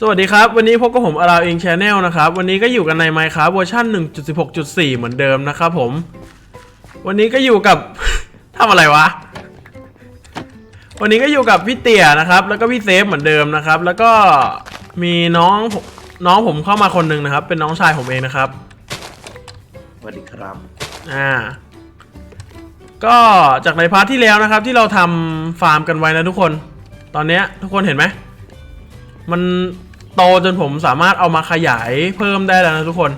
สวัสดีครับ วันนี้พบกับผมอาราวเองชาแนลนะครับ วันนี้ก็อยู่กันใน Minecraft เวอร์ชัน1.16.4 เหมือนเดิมนะครับผม วันนี้ก็อยู่กับ ทำอะไรวะ วันนี้ก็อยู่กับพี่เตี่ยนะครับ แล้วก็พี่เซฟเหมือนเดิมนะครับ แล้วก็มีน้องผมน้องผมเข้ามาคนหนึ่งนะครับ เป็นน้องชายผมเองนะครับ สวัสดีครับอ่า ก็จากในพาร์ทที่แล้วนะครับ ที่เราทำฟาร์มกันไว้นะทุกคน ตอนเนี้ยทุกคนเห็นไหม มันโตจนผมสามารถเอามาขยายเพิ่มได้แล้วนะทุกคน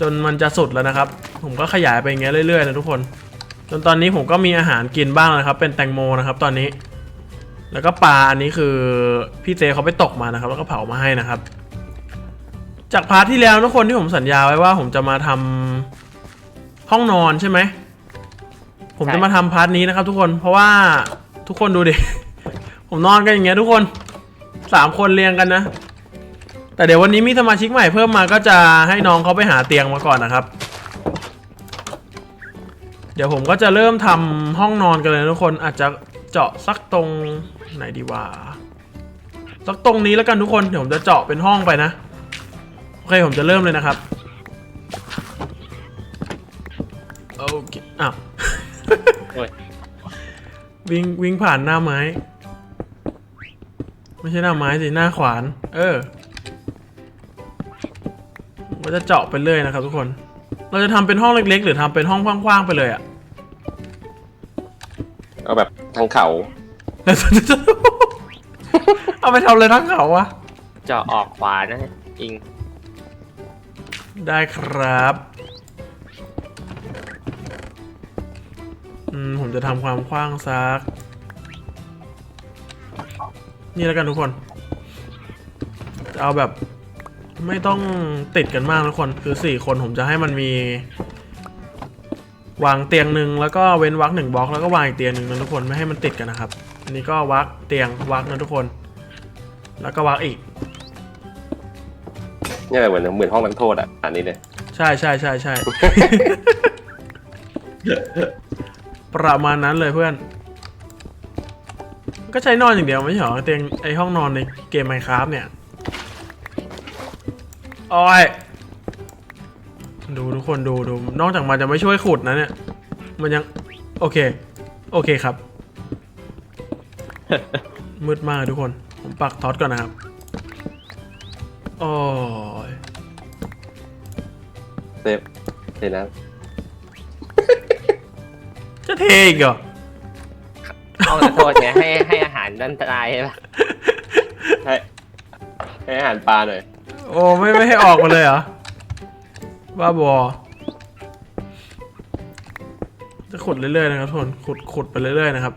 จนมันจะสุดแล้วนะครับ ผมก็ขยายไปอย่างเงี้ยเรื่อยๆนะทุกคน จนตอนนี้ผมก็มีอาหารกินบ้างนะครับ เป็นแตงโมนะครับ ตอนนี้ แล้วก็ปลาอันนี้คือพี่เจเขาไปตกมานะครับ แล้วก็เผามาให้นะครับ จากพาร์ทที่แล้วทุกคนที่ผมสัญญาไว้ว่าผมจะมาทำห้องนอนใช่ไหมผมจะมาทำพาร์ทนี้นะครับ ทุกคนเพราะว่าทุกคนดูดิ ผมนอนกันอย่างเงี้ยทุกคน สามคนเรียงกันนะ แต่เดี๋ยววันนี้มีสมาชิกใหม่เพิ่มมาก็จะให้น้องเขาไปหาเตียงมาก่อนนะครับ เดี๋ยวผมก็จะเริ่มทำห้องนอนกันเลยนะทุกคนอาจจะเจาะสักตรงไหนดีวะสักตรงนี้แล้วกันทุกคนเดี๋ยวผมจะเจาะเป็นห้องไปนะโอเคผมจะเริ่มเลยนะครับโอเคอ้าวโอ้ยวิ่งวิ่งผ่านหน้าไม้ ไม่ใช่หน้าไม้สิหน้าขวาน เออผมก็จะเจาะไปเรื่อยนะครับทุกคน เราจะทำเป็นห้องเล็ก ๆ หรือทำเป็นห้องกว้างๆไปเลยอะเอาแบบทางเขา เอาไปทำอะไรทั้งเขาวะเจาะออกขวานะอิง ได้ครับอืมผมจะทำความกว้างสัก นี่แล้วกันทุกคนจะเอาแบบไม่ต้องติดกันมากทุกคน คือสี่คนผมจะให้มันมี วางเตียงหนึ่งแล้วก็เว้นวักหนึ่งบล็อกแล้วก็วางอีกเตียงหนึ่งนะทุกคนไม่ให้มันติดกันนะครับ อันนี้ก็วักเตียงวักนะทุกคน แล้วก็วักอีกเนี่ยเหมือนเหมือนห้องนักโทษอะอันนี้เลย ใช่ใช่ใช่ใช่ประมาณนั้นเลยเพื่อน ก็ใช้นอนอย่างเดียวไม่ใช่เหรอเตียงไอห้องนอนในเกม Minecraft เนี่ยโอ้ยดูทุกคนดูดูนอกจากมันจะไม่ช่วยขุดนะเนี่ย มันยัง โอเค โอเคครับ มืดมากทุกคน ผมปักท็อตก่อนนะครับ โอ้ยเซฟเซฟนะจะเทอีกเหรอ ห้องนักโทษไงให้ให้อาหารด้านตรายใช่ปะให้ให้อาหารปลาหน่อยโอ้ไม่ไม่ให้ออกมาเลยเหรอบ้าบอ จะขุดเรื่อยๆนะครับทุกคนขุดขุดไปเรื่อยๆนะครับ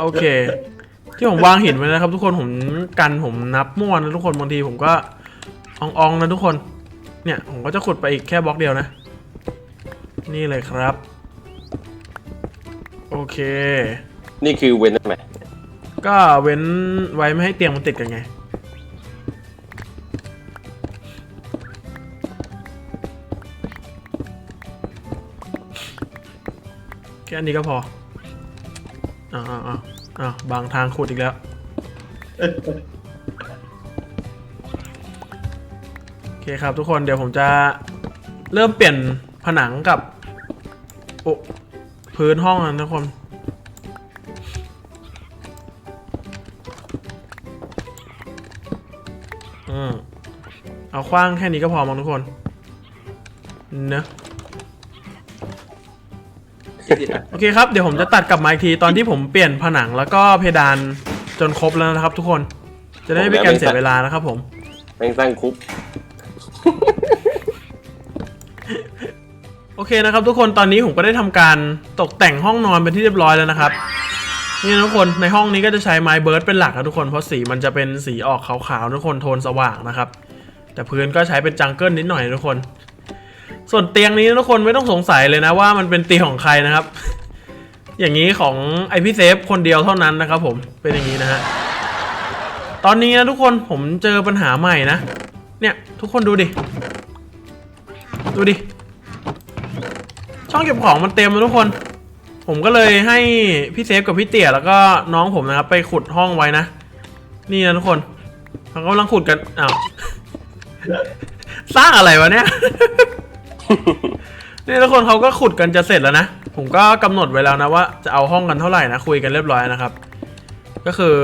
โอเค ที่ผมวางหินไว้นะครับ ทุกคนผมกันผมนับมั่วนะทุกคนบางทีผมก็อองๆนะทุกคน เนี่ยผมก็จะขุดไปอีกแค่บล็อกเดียวนะ นี่เลยครับ โอเค นี่คือเว้นได้ไหมก็เว้นไว้ไม่ให้เตียงมันติดกันไง แค่อันนี้ก็พออ้าวอ้าวอ้าวอ้าวบางทางขุดอีกแล้ว โอเคครับทุกคนเดี๋ยวผมจะเริ่มเปลี่ยนผนังกับโอ้พื้นห้องนะทุกคน เอาคว้างแค่นี้ก็พอมั้งทุกคน เนอะโอเคครับ เดี๋ยวผมจะตัดกลับมาอีกทีตอนที่ผมเปลี่ยนผนังแล้วก็เพดานจนครบแล้วนะครับ ทุกคน จะได้ไม่เป็นการเสียเวลานะครับผมแม่งสร้างคุปโอเคนะครับ ทุกคนตอนนี้ผมก็ได้ทำการตกแต่งห้องนอนเป็นที่เรียบร้อยแล้วนะครับนี่นะทุกคนในห้องนี้ก็จะใช้ไม้เบิร์ดเป็นหลักนะทุกคนเพราะสีมันจะเป็นสีออกขาวๆทุกคนโทนสว่างนะครับ แต่พื้นก็ใช้เป็นจังเกิลนิดหน่อยทุกคน ส่วนเตียงนี้ทุกคนไม่ต้องสงสัยเลยนะว่ามันเป็นเตียงของใครนะครับ อย่างนี้ของไอพี่เซฟคนเดียวเท่านั้นนะครับผมเป็นอย่างนี้นะฮะตอนนี้นะทุกคนผมเจอปัญหาใหม่นะ เนี่ยทุกคนดูดิ ดูดิ ช่องเก็บของมันเต็มแล้วทุกคน ผมก็เลยให้พี่เซฟกับพี่เตี่ยแล้วก็น้องผมนะครับไปขุดห้องไว้นะ นี่นะทุกคนเขากำลังขุดกัน อ้าว สร้างอะไรวะเนี่ย นี่ทุกคนเขาก็ขุดกันจะเสร็จแล้วนะ ผมก็กำหนดไว้แล้วนะว่าจะเอาห้องกันเท่าไหร่นะคุยกันเรียบร้อยนะครับ ก็คือ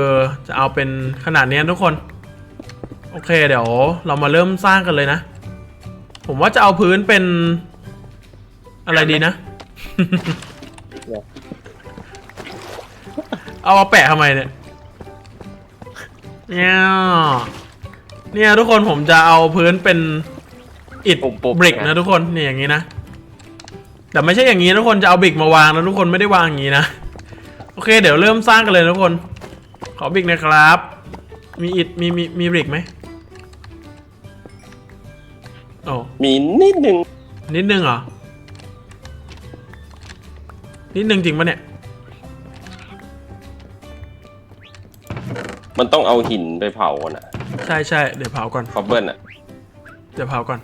จะเอาเป็นขนาดเนี้ยทุกคน โอเคเดี๋ยวเรามาเริ่มสร้างกันเลยนะ ผมว่าจะเอาพื้นเป็นอะไรดีนะ เอามาแปะทำไมเนี่ยเนี่ย เนี่ยทุกคนผมจะเอาพื้นเป็นอิฐปุ่มๆบริกนะทุกคนเนี่ยอย่างนี้นะ แต่ไม่ใช่อย่างนี้ทุกคนจะเอาบริกมาวางนะทุกคนไม่ได้วางอย่างนี้นะ โอเค เดี๋ยวเริ่มสร้างกันเลยนะทุกคน ขอบริกนะครับ มีอิฐมีมีมีบริกไหมโอ้มีนิดนึงนิดนึงเหรอ นิดนึงจริงปะเนี่ย มันต้องเอาหินไปเผาก่อนอะ ใช่ใช่เดี๋ยวเผาก่อนคอบเบิลอะเดี๋ยวเผาก่อน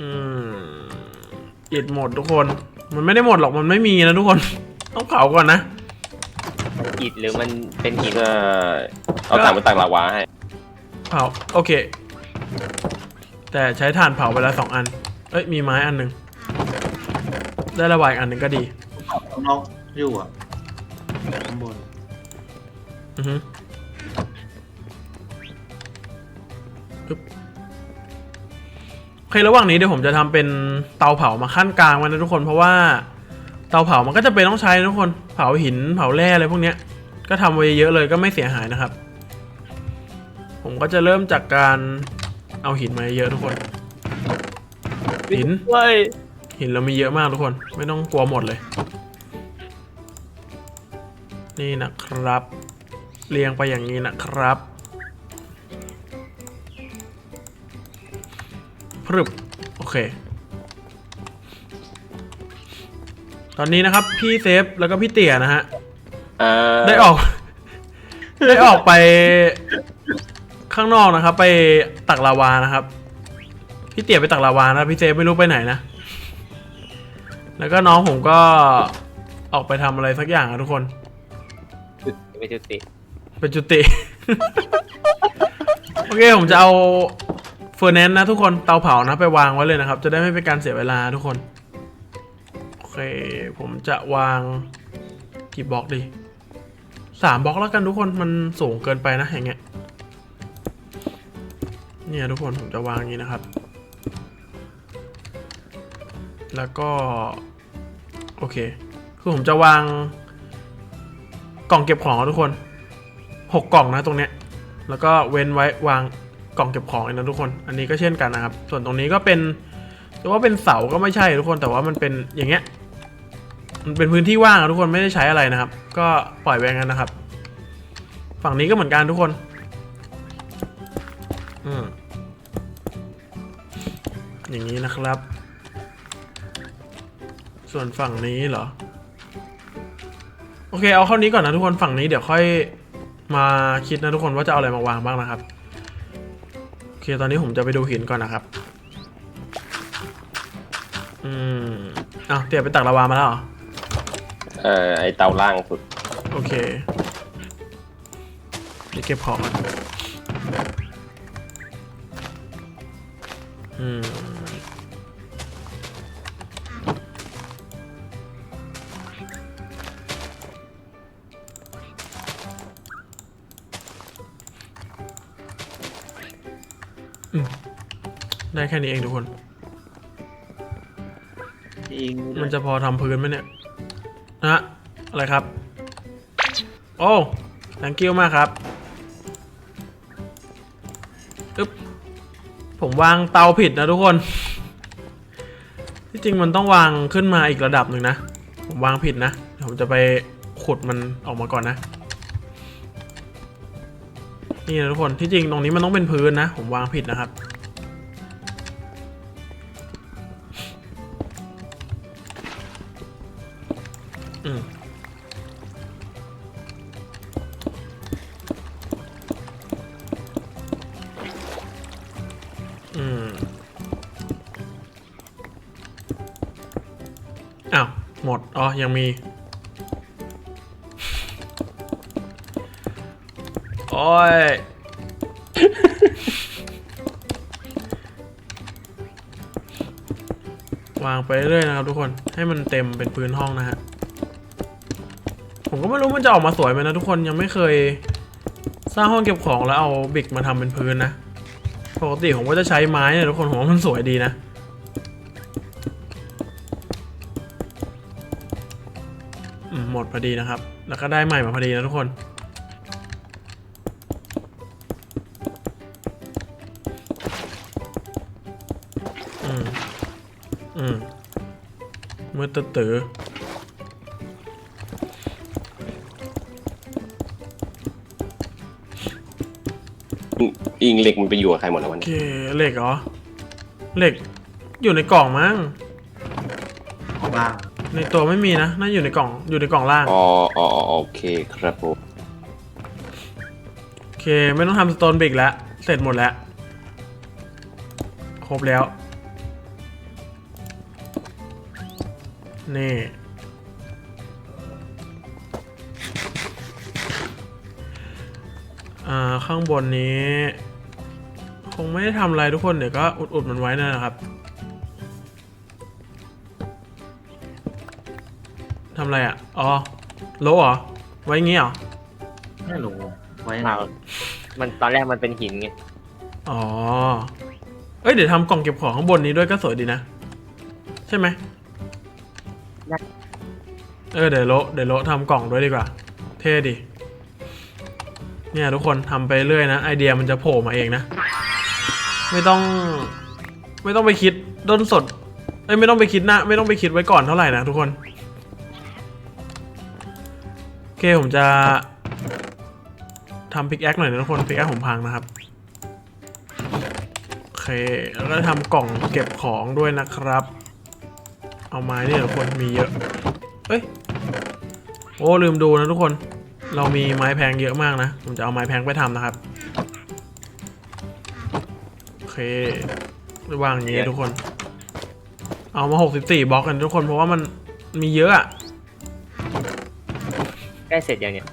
อืมอิดหมดทุกคน มันไม่ได้หมดหรอกมันไม่มีนะทุกคน ต้องเผาก่อนนะ อิดหรือมันเป็นหินใช่เอาถังไปตักลาวาให้เผาโอเค แต่ใช้ถ่านเผาไปแล้วสองอัน เอ้ยมีไม้อันหนึ่งได้ระบายอีกอันหนึ่งก็ดีข้างนอกอยู่อะข้างบน อือฮึโอเคระหว่างนี้เดี๋ยวผมจะทำเป็นเตาเผามาขั้นกลางไว้นะทุกคนเพราะว่าเตาเผามันก็จะเป็นต้องใช้นะทุกคนเผาหินเผาแร่อะไรพวกเนี้ย ก็ทำไว้เยอะเลยก็ไม่เสียหายนะครับ ผมก็จะเริ่มจากการเอาหินมาเยอะทุกคน หินหินเรามีเยอะมากทุกคน ไม่ต้องกลัวหมดเลย นี่นะครับ เรียงไปอย่างนี้นะครับพรึบโอเค ตอนนี้นะครับพี่เซฟแล้วก็พี่เตี่ยนะฮะอ่าได้ออก ได้ออกไปข้างนอกนะครับ ไปตักลาวานะครับ พี่เตี๋ยไปตักลาวานะพี่เซฟไม่รู้ไปไหนนะ แล้วก็น้องผมก็ออกไปทำอะไรสักอย่างอะทุกคน ไม่จุติ เป็นจุติ โอเคผมจะเอาเฟอร์แนนซ์นะทุกคนเตาเผานะไปวางไว้เลยนะครับ จะได้ไม่เป็นการเสียเวลาทุกคน โอเค ผมจะวางกี่บล็อกดีสามบล็อกแล้วกันทุกคนมันสูงเกินไปนะอย่างเงี้ยเนี่ยทุกคนผมจะวางอย่างนี้นะครับ แล้วก็ โอเค คือผมจะวางกล่องเก็บของอะทุกคน หกกล่องนะตรงเนี้ยแล้วก็เว้นไว้วางกล่องเก็บของอนะทุกคน อันนี้ก็เช่นกันนะครับ ส่วนตรงนี้ก็เป็นจะว่าเป็นเสาก็ไม่ใช่ทุกคนแต่ว่ามันเป็นอย่างเงี้ยมันเป็นพื้นที่ว่างอะทุกคนไม่ได้ใช้อะไรนะครับ ก็ปล่อยไว้อย่างนั้นนะครับ ฝั่งนี้ก็เหมือนกันทุกคนอืมอย่างนี้นะครับ ส่วนฝั่งนี้เหรอ โอเคเอาเข้านี้ก่อนนะทุกคนฝั่งนี้เดี๋ยวค่อย มาคิดนะทุกคนว่าจะเอาอะไรมาวางบ้างนะครับโอเคตอนนี้ผมจะไปดูหินก่อนนะครับ อืมอ้าวเตี๋ยไปตักลาวามาแล้วเหรอเอ่อไอเตาล่างสุดโอเคเดี๋ยวเก็บของก่อนอืม ได้แค่นี้เองทุกคนอิงมันจะพอทำพื้นไหมเนี่ย นะอะไรครับ โอ้ thank you มากครับอึ๊บผมวางเตาผิดนะทุกคน ที่จริงมันต้องวางขึ้นมาอีกระดับหนึ่งนะ ผมวางผิดนะเดี๋ยวผมจะไปขุดมันออกมาก่อนนะ นี่นะทุกคนที่จริงตรงนี้มันต้องเป็นพื้นนะ ผมวางผิดนะครับ อืมอืมอ้าว หมด อ๋อ ยังมี อ้ย วางไปเรื่อยนะครับทุกคนให้มันเต็มเป็นพื้นห้องนะฮะ ผมก็ไม่รู้มันจะออกมาสวยไหมนะทุกคนยังไม่เคย สร้างห้องเก็บของแล้วเอาบิกมาทำเป็นพื้นนะปกติผมก็จะใช้ไม้เนี่ยทุกคนผมว่ามันสวยดีนะหมดพอดีนะครับ แล้วก็ได้ใหม่มาพอดีนะทุกคน มือตื้อตืออิงเหล็กมันไปอยู่กับใครหมดแล้ววันโอนี้เคเหล็กเหรอเหล็กอยู่ในกล่องมั้งล่างในตัวไม่มีนะน่าอยู่ในกล่องอยู่ในกล่องล่าง อ๋ออ๋ออ๋อโอเคครับผมโอเค ไม่ต้องทำสโตนบิกแล้ว เสร็จหมดแล้ว ครบแล้ว นี่ อ่า ข้างบนนี้ คงไม่ได้ทำอะไรทุกคน เดี๋ยวก็อุดๆมันไว้นั่นนะครับทำอะไรอะ อ๋อ โลเหรอ ไว้งี้เหรอ ไม่รู้ไว้เปล่ามันตอนแรกมันเป็นหินไง อ๋อ เอ้ย เดี๋ยวทำกล่องเก็บของข้างบนนี้ด้วยก็สวยดีนะ ใช่ไหม เออเดี๋ยวโละเดี๋ยวโละทำกล่องด้วยดีกว่า เท่ดีเนี่ยทุกคนทำไปเรื่อยนะ ไอเดียมันจะโผล่มาเองนะ ไม่ต้อง ไม่ต้องไปคิดด้นสดเอ้ยไม่ต้องไปคิดนะ ไม่ต้องไปคิดไว้ก่อนเท่าไหร่นะทุกคน โอเคผมจะทำพิกแอคหน่อยนะทุกคนพิกแอคผมพังนะครับโอเคแล้วก็ทำกล่องเก็บของด้วยนะครับ เอาไม้เนี่ยทุกคนมีเยอะเอ้ย โอ้ลืมดูนะทุกคน เรามีไม้แพงเยอะมากนะ ผมจะเอาไม้แพงไปทำนะครับ โอเควางอย่างนี้ทุกคน เอามา64บล็อกกันทุกคนเพราะว่ามันมีเยอะอะใกล้เสร็จยังเนี่ย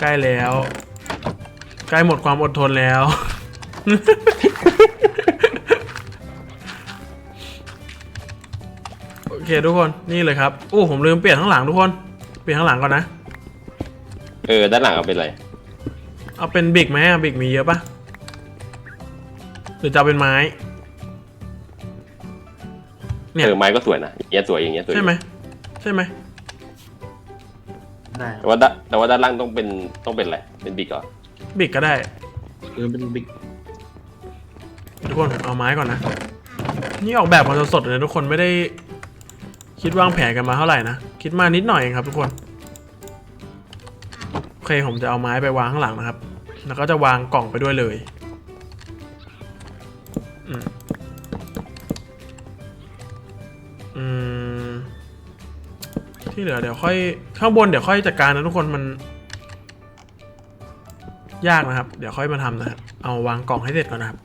ใกล้แล้ว ใกล้หมดความอดทนแล้ว เคทุกคนนี่เลยครับอู้ผมลืมเปลี่ยนข้างหลังทุกคน เปลี่ยนข้างหลังก่อนนะ เออ ด้านหลังเอาเป็นอะไร เอาเป็นบิกไหมอะบิกมีเยอะปะหรือจะเอาเป็นไม้ เนี่ย เออไม้ก็สวยนะอย่างเงี้ยสวยอย่างเงี้ยสวยใช่ไหมใช่ไหมได้แต่ว่าด้านแต่ว่าด้านล่างต้องเป็นต้องเป็นอะไร เป็นบิ๊กเหรอบิกก็ได้คือเป็นบิ๊กทุกคนผมเอาไม้ก่อนนะ นี่ออกแบบมาสดๆเลยนะทุกคนไม่ได้ คิดวางแผนกันมาเท่าไหร่นะ คิดมานิดหน่อยเองครับทุกคนโอเคผมจะเอาไม้ไปวางข้างหลังนะครับ แล้วก็จะวางกล่องไปด้วยเลยอืมที่เหลือเดี๋ยวค่อยข้างบนเดี๋ยวค่อยจัดการนะทุกคนมัน ยากนะครับ เดี๋ยวค่อยมาทำนะครับ เอาวางกล่องให้เสร็จก่อนนะครับ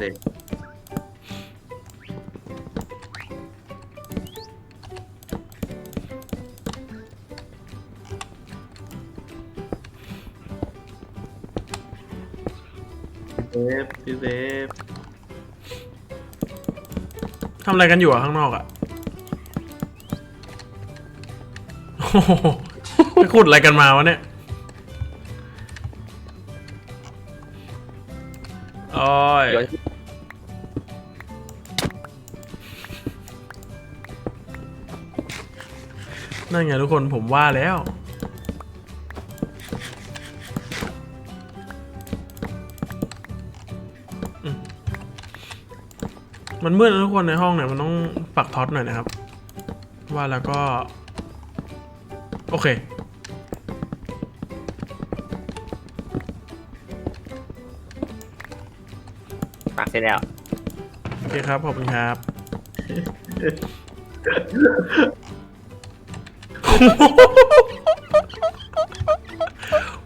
เด็ก ฟพี่เวฟทำอะไรกันอยู่อะข้างนอกอะโอ้โหไปขุดอะไรกันมาวะเนี่ยโอ้ยย้อนนั่นไงทุกคนผมว่าแล้ว มันมืดนะทุกคนในห้องเนี่ยมันต้องปักท็อตหน่อยนะครับ ว่าแล้วก็ โอเค ปักเสร็จแล้ว โอเคครับขอบคุณครับ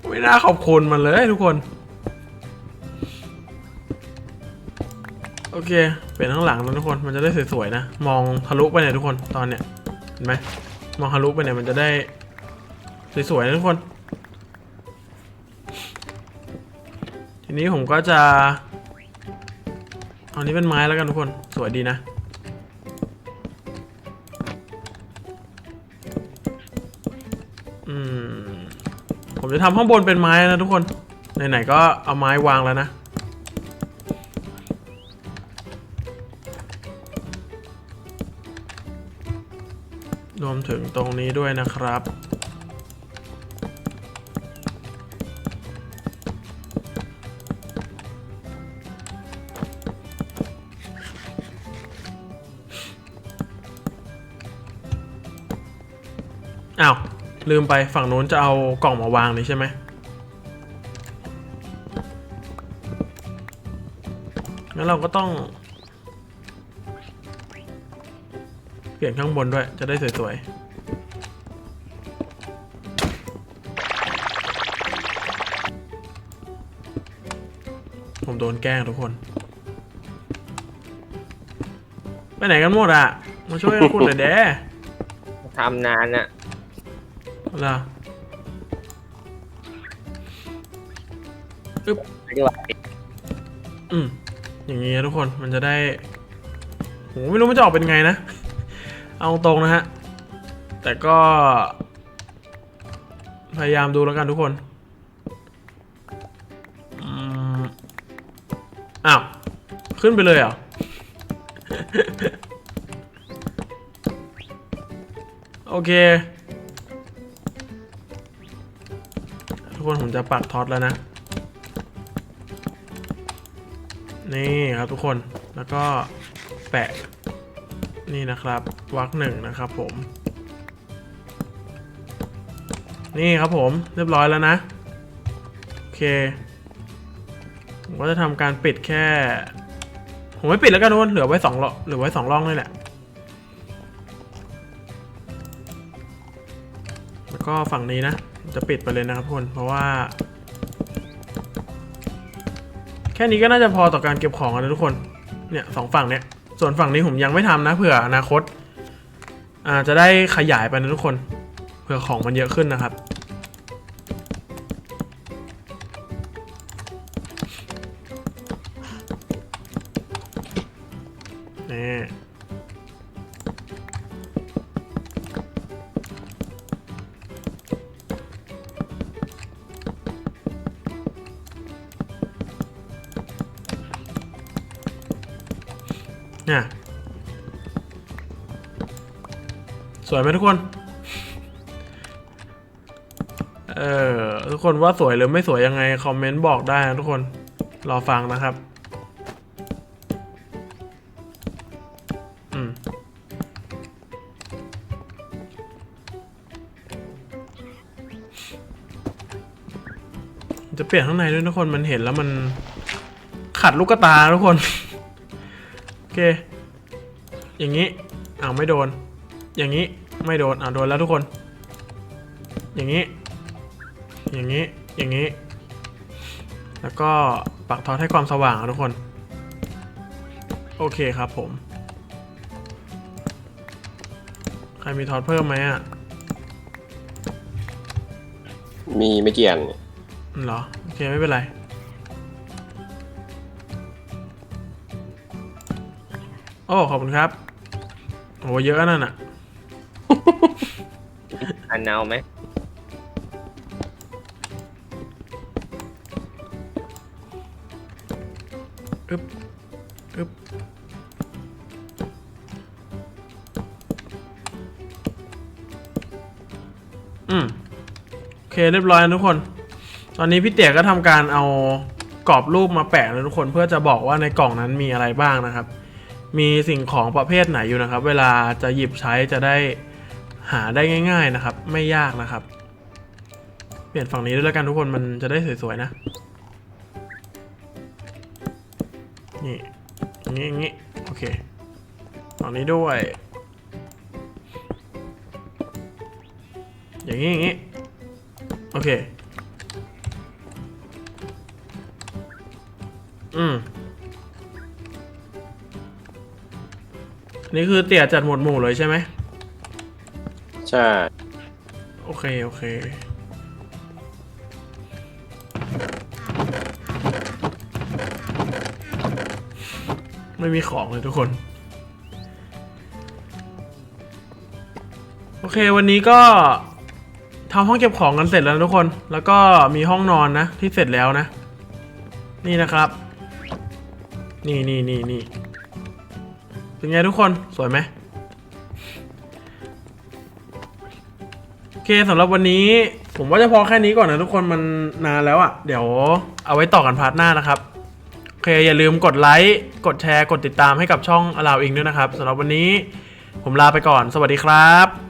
ไม่น่าขอบคุณมันเลยทุกคน เคเปลี่ยนข้างหลังแล้วทุกคนมันจะได้สวยๆนะ มองทะลุไปเนี่ยทุกคนตอนเนี้ยเห็นไหมมองทะลุไปเนี่ยมันจะได้สวยๆนะทุกคน ทีนี้ผมก็จะเอานี้เป็นไม้แล้วกันทุกคนสวยดีนะอืมผมจะทำข้างบนเป็นไม้นะทุกคนไหนๆก็เอาไม้วางแล้วนะ ถึงตรงนี้ด้วยนะครับ อ้าว ลืมไปฝั่งนู้นจะเอากล่องมาวางนี่ใช่ไหมงั้นเราก็ต้อง เปลี่ยนข้างบนด้วย จะได้สวยๆ ผมโดนแกล้งทุกคน ไปไหนกันหมดอะ มาช่วยกันขุดหน่อยเด้ทำนานอะอะไรออึ๊บไม่ได้ว่าอืมอย่างนี้นะทุกคนมันจะได้โหไม่รู้มันจะออกเป็นไงนะ เอาตรงนะฮะ แต่ก็ พยายามดูแล้วกันทุกคนอ้าว ขึ้นไปเลยเหรอ โอเค ทุกคนผมจะปักท็อตแล้วนะ นี่ครับทุกคนแล้วก็แปะ นี่นะครับวักหนึ่งนะครับผม นี่ครับผมเรียบร้อยแล้วนะ โอเค ผมก็จะทำการปิดแค่ ผมไม่ปิดแล้วกันทุกคนเหลือไว้สองเหลือไว้สองร่องนี่แหละ แล้วก็ฝั่งนี้นะ จะปิดไปเลยนะครับทุกคนเพราะว่า แค่นี้ก็น่าจะพอต่อการเก็บของแล้วทุกคน เนี่ยสองฝั่งเนี่ย ส่วนฝั่งนี้ผมยังไม่ทำนะเผื่ออนาคตอาจะได้ขยายไปนะทุกคน เผื่อของมันเยอะขึ้นนะครับ วยไหมทุกคน เออทุกคนว่าสวยหรือไม่สวยยังไงคอมเมนต์บอกได้นะทุกคน รอฟังนะครับ อืมจะเปลี่ยนข้างในด้วยทุกคนมันเห็นแล้วมันขัดลูกตาทุกคน โอเค อย่างนี้อ้าวไม่โดน อย่างนี้ ไม่โดนอ้าวโดนแล้วทุกคน อย่างนี้ อย่างนี้ อย่างนี้ แล้วก็ปักทอดให้ความสว่างอะทุกคน โอเคครับผม ใครมีทอดเพิ่มไหมอะ มีไม่เกี่ยงเหรอ โอเคไม่เป็นไร โอ้ ขอบคุณครับโอ้เยอะนั่นน่ะ อันเอาไหมอึบอึบอืมโอเคเรียบร้อยนะทุกคน ตอนนี้พี่เตี๋ยก็ทำการเอากรอบรูปมาแปะนะทุกคนเพื่อจะบอกว่าในกล่องนั้นมีอะไรบ้างนะครับ มีสิ่งของประเภทไหนอยู่นะครับ เวลาจะหยิบใช้จะได้ หาได้ง่าย ๆนะครับ ไม่ยากนะครับ เปลี่ยนฝั่งนี้ด้วยแล้วกันทุกคนมันจะได้สวยๆนะ นี่อย่างนี้อย่างนี้โอเค ฝั่งนี้ด้วย อย่างนี้อย่างนี้ โอเค อืมนี่คือเตี่ยจัดหมวดหมู่เลยใช่ไหม ใช่ โอเค โอเค ไม่มีของเลยทุกคน โอเควันนี้ก็ทำห้องเก็บของกันเสร็จแล้วทุกคน แล้วก็มีห้องนอนนะ ที่เสร็จแล้วนะ นี่นะครับ นี่นี่นี่นี่เป็นไงทุกคนสวยไหม สำหรับวันนี้ ผมว่าจะพอแค่นี้ก่อนนะทุกคนมันนานแล้วอะ่ะ เดี๋ยวเอาไว้ต่อกันพาร์ทหน้านะครับ โอเค อย่าลืมกดไลค์ กดแชร์ กดติดตามให้กับช่องอลาวอิงด้วยนะครับสำหรับวันนี้ ผมลาไปก่อน สวัสดีครับ